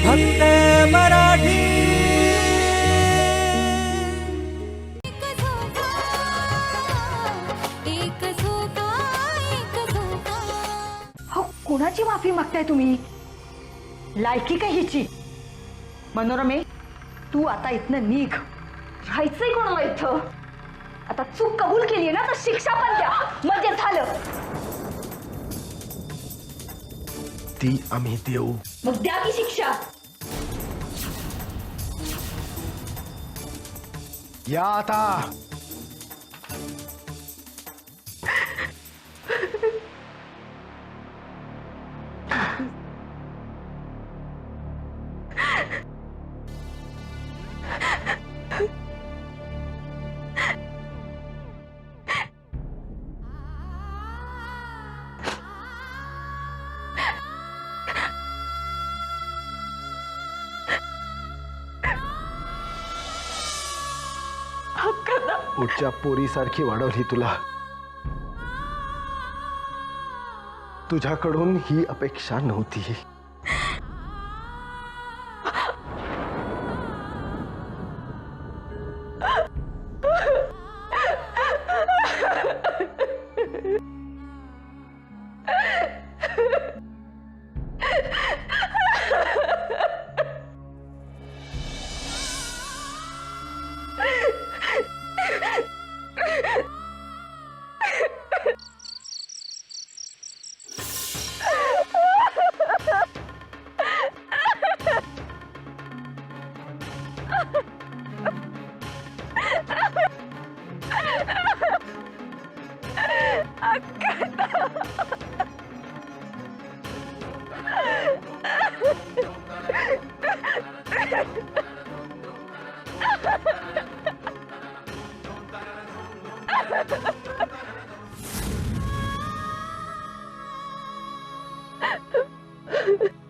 फक्त मराठी. हो कुणाची माफी मागताय तुम्ही? लायकी काय हिची? मनोरमे तू आता इथनं निघ. राहायचंय कोणाला इथं? आता चूक कबूल केली ना तर शिक्षा पण द्या. म्हणजे झालं. ती आम्ही देऊ. मग द्या की शिक्षा. या आता पुढच्या पोरीसारखी वाढवली तुला. तुझ्याकडून ही अपेक्षा नव्हती.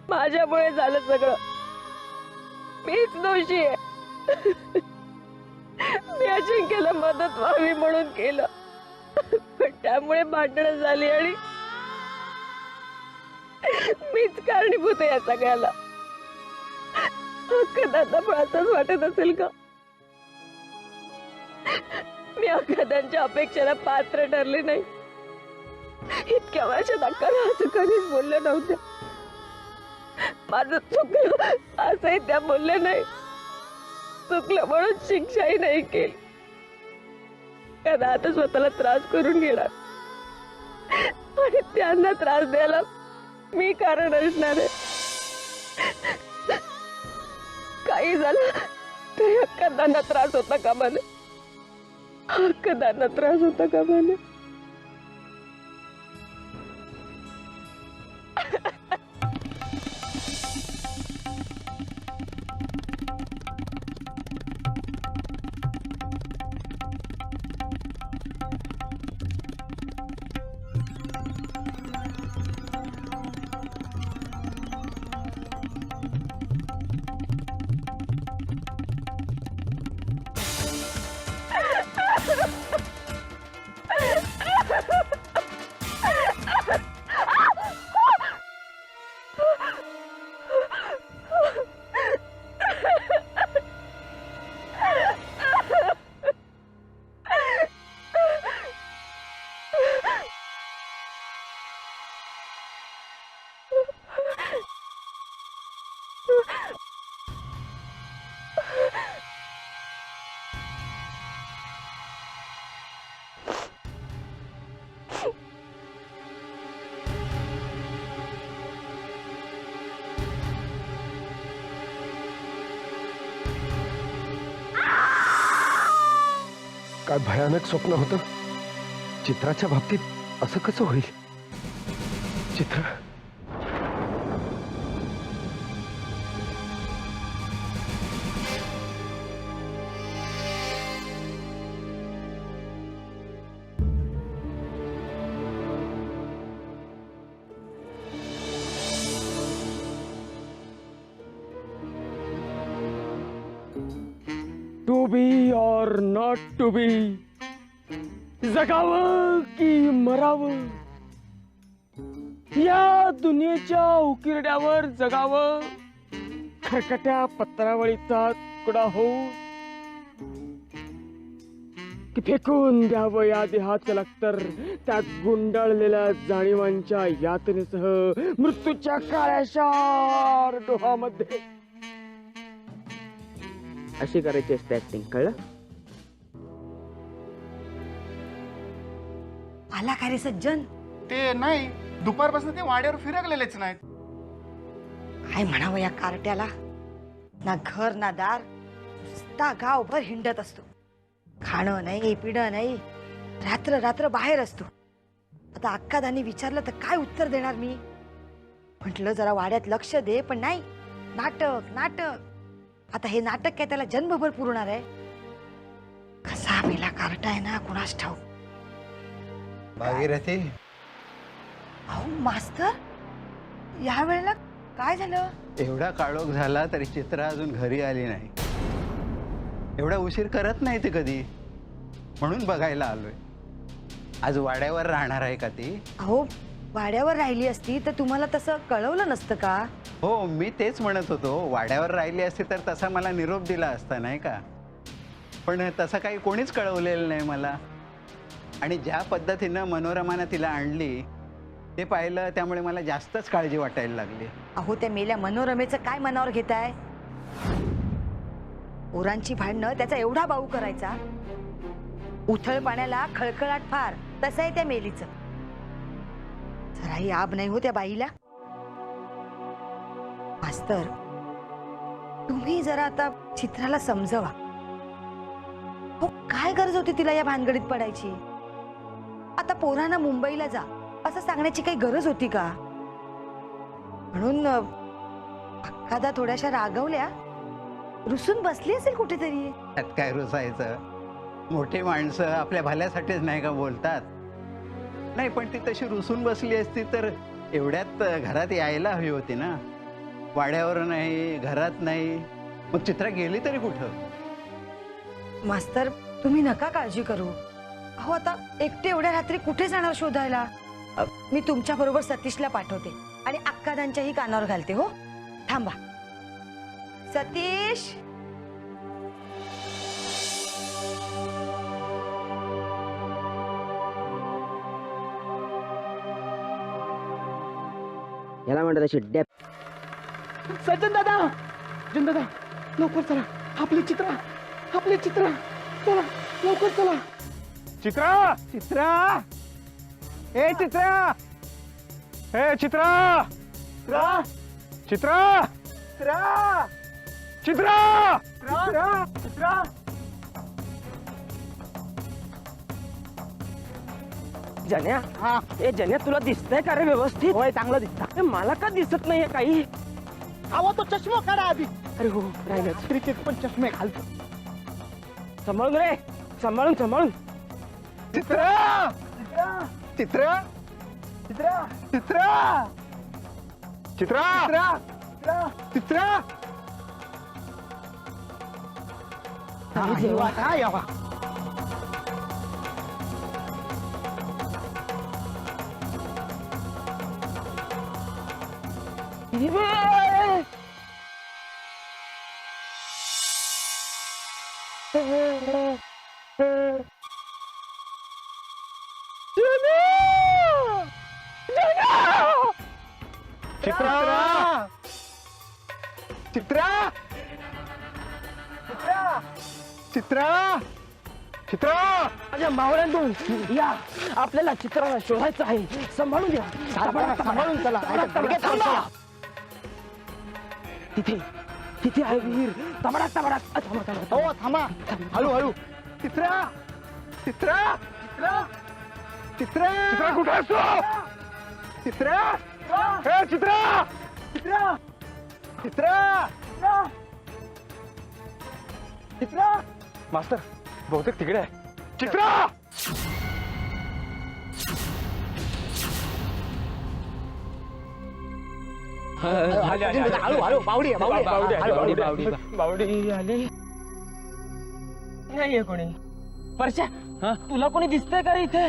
माझ्यामुळे झालं सगळं. मीच दोषी आहे. मी अजिंक्यला मदत व्हावी म्हणून केलं. पण त्यामुळे भांडणं झाली आणि मीच कारणीभूत आहे या सगळ्याला. कदाचा असंच वाटत असेल का? मी अकादांच्या अपेक्षेला पात्र ठरले नाही. इतक्या वर्षात अक्काला असं कधीच बोललं नव्हत्या माझं चुकलं असंही त्या बोलले नाही. चुकलं म्हणून शिक्षाही नाही केली. कारण आता स्वतःला त्रास करून घेणार. आणि त्यांना त्रास द्यायला मी कारण असणार आहे. काही झालं तरी हक्कदांना त्रास होता का मला हक्कदांना त्रास होता का मला काय भयानक स्वप्न होतं? चित्राच्या बाबतीत असं कसं होईल? चित्र ऑर नॉट टू बी जगावं की मरावं. या दुनियेच्या उकिरड्यावर जगावं. खरकट्या पत्रावळीचा तुकडा होऊ की फेकून द्यावं या देहाचं लक्तर त्यात गुंडाळलेल्या जाणीवांच्या यातनेसह मृत्यूच्या काळ्याशार डोहामध्ये. अशी करायची असते ऍक्टिंग कळलं? आला का रे सज्जन? ते नाही दुपारपासून ते वाड्यावर फिरकलेलेच नाहीत. काय म्हणावं या कार्ट्याला? ना घर ना दार नुसता गावभर हिंडत असतो. खाणं नाही पिणं नाही रात्र रात्र बाहेर असतो. आता अक्कादानी विचारलं तर काय उत्तर देणार मी? म्हटलं जरा वाड्यात लक्ष दे पण नाही. नाटक नाटक. आता हे नाटक काय त्याला जन्मभर पुरणार आहे? कसा मेला कार्टा आहे ना कुणास ठाऊ भागीरथी अहो मास्तर या वेळेला काय झालं? एवढा काळोख झाला तरी चित्रा अजून घरी आली नाही. एवढा उशीर करत नाही ते कधी. म्हणून बघायला आलोय. आज वाड्यावर राहणार आहे का ती? अहो वाड्यावर राहिली असती तर तुम्हाला तसं कळवलं नसतं का? हो मी तेच म्हणत होतो. वाड्यावर राहिली असती तर तसा मला निरोप दिला असता नाही का? पण तसं काही कोणीच कळवलेलं नाही मला. आणि ज्या पद्धतीनं मनोरमानं तिला आणली ते पाहिलं त्यामुळे मला जास्तच काळजी वाटायला लागली. अहो त्या मेल्या मनोरमेचं काय मनावर घेताय? पोरांची भांडणं त्याचा एवढा बाऊ करायचा? उथळ पाण्याला खळखळाट फार तसं आहे त्या मेलीचं. जराही आब नाही हो त्या बाईला? मास्तर तुम्ही जरा आता चित्राला समजवा. हो काय गरज होती तिला या भानगडीत पडायची? आता पोरांना मुंबईला जा. असं सांगण्याची काही गरज होती का? म्हणून अक्कादा थोड्याशा रागवल्या. रुसून बसली असेल कुठेतरी. त्यात काय रुसायचं? मोठी माणसं आपल्या भल्यासाठीच नाही का बोलतात? नाही पण ती तशी रुसून बसली असती तर एवढ्यात घरात यायला हवी होती ना? वाड्यावर नाही घरात नाही. मग चित्रा गेली तरी कुठं? मास्तर तुम्ही नका काळजी करू. अहो आता एकटे एवढ्या रात्री कुठे जाणार शोधायला? अ, मी तुमच्या बरोबर सतीशला पाठवते आणि अक्कादांच्याही कानावर घालते हो? थांबा. सतीश! याला म्हणतात अशी डेप. सज्जन दादा! सज्जन दादा! लवकर चला. आपली चित्र! आपली चित्र! चला. लवकर चला. चित्रा चित्रा. ए चित्रा. ए चित्रा. चित्रा. चित्रा. चित्रा. चित्रा. चित्रा. जन्या हा. ए जन्या तुला दिसतंय का रे व्यवस्थित? होय चांगलं दिसत. मला का दिसत नाहीये काही? अहो तो चष्मा काढा आधी. अरे हो राहिलं क्रिकेट पण चष्मे घालतो. सांभाळून रे सांभाळून सांभाळून चित्रा चित्रा चित्रा चित्रा चित्रा चित्रा चित्रा अरे देवा. हा चित्रा! चित्रा! चित्रा! चित्रा! चित्रा! माझ्या मावळ्यांतून या. आपल्याला चित्राला शोधायचं आहे. सांभाळून घ्या. सांभाळून चला. थांबा. तिथे तिथे आहे विहीर. तबडा तबडा थांबा थांबा. हो थांबा. हळू हळू चित्रा! चित्रा. चित्रा चित्रा चित्रा कुठे असतो चित्रा! हे चित्रा! चित्रा! चित्रा! चित्रा! मास्तर बहुतेक तिकडे आहे. चित्रा! हळू हळू बावडी बावडी बावडी बावडी आली. नाहीये कोणी. परशा तुला कोणी दिसतंय का रे इथे?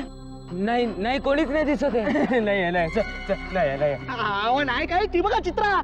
नाही नाही कोणीच नाही दिसत आहे. नाही नाही नाही नाही नाही काय? ती बघा चित्रा.